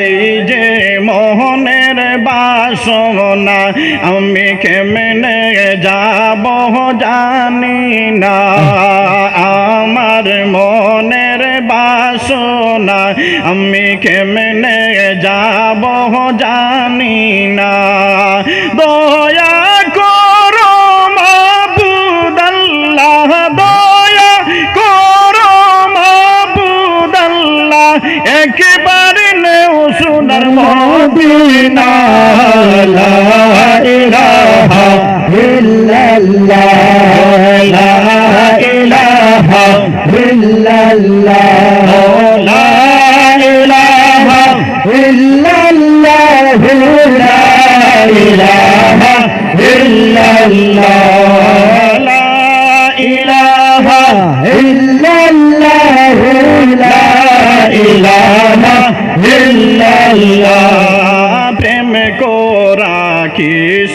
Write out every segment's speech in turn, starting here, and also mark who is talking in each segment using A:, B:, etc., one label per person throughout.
A: এই যে মোহনের বাসনা, আমি কেমনে যাব জানি না। আমার মনের বাসনা, আমি কেমনে যাব জানি না। একবারে নেও সোনার মদিনা লা ইলাহা
B: ইল্লাল্লাহ লা ইলাহা ইল্লাল্লাহ
A: লা ইলাহা
B: ইল্লাল্লাহ লা ইলাহা ইল্লাল্লাহ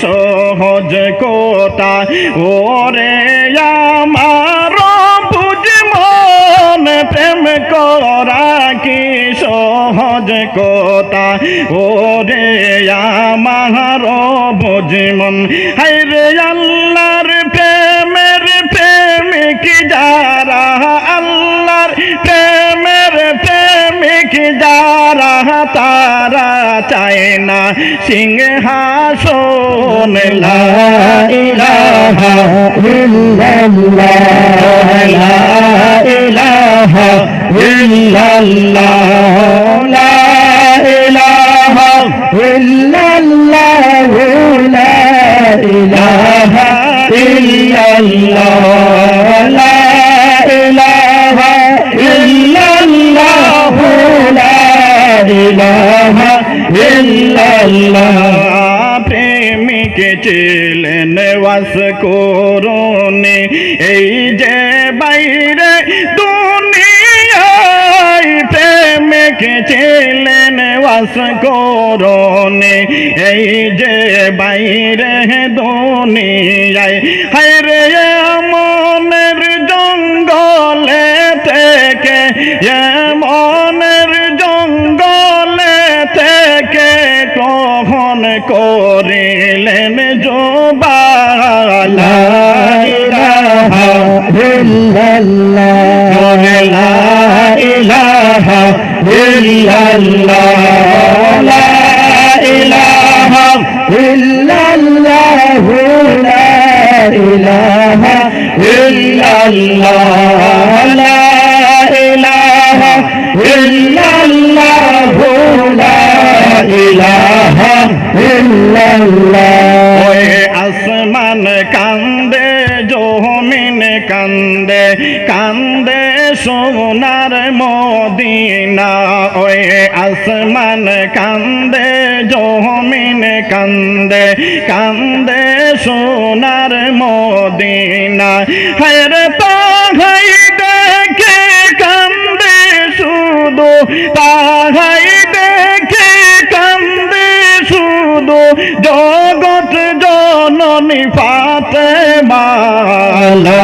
A: সহজ কোটা ওরে আমার বুঝ মন প্রেম করা কি সহজ কোটা ওরে আমার বুঝ মন হাইরে আল্লাহর প্রেমের প্রেমিক যারা, আল্লাহর প্রেমের প্রেমিক যারা, তারা চায় না সিংহাসন লা ইলাহা
B: ইল্লাল্লাহ লা ইলাহা ইল্লাল্লাহ
A: প্রেমিক ছিলেন বাস করুনি এই যে বাইরে দুনিয়ায় প্রেমিক ছিলেন বাস করুনি এই যে বাইরে দুনিয়ায় হায়রে মনের করিলেন জোবালা
B: ইলাহা ইল্লাল্লাহ লা ইলাহা ইল্লাল্লাহ লা ইলাহা
A: আসমান কান্দে, জমিন কান্দে কান্দে সোনার মদিনা। ওই আসমান কান্দে, জমিন কান্দে কান্দে সোনার মদিনা। হের পাহাই দেখে কান্দে শুধু পাহাই শুধু জগৎ জননী ফাতে মালা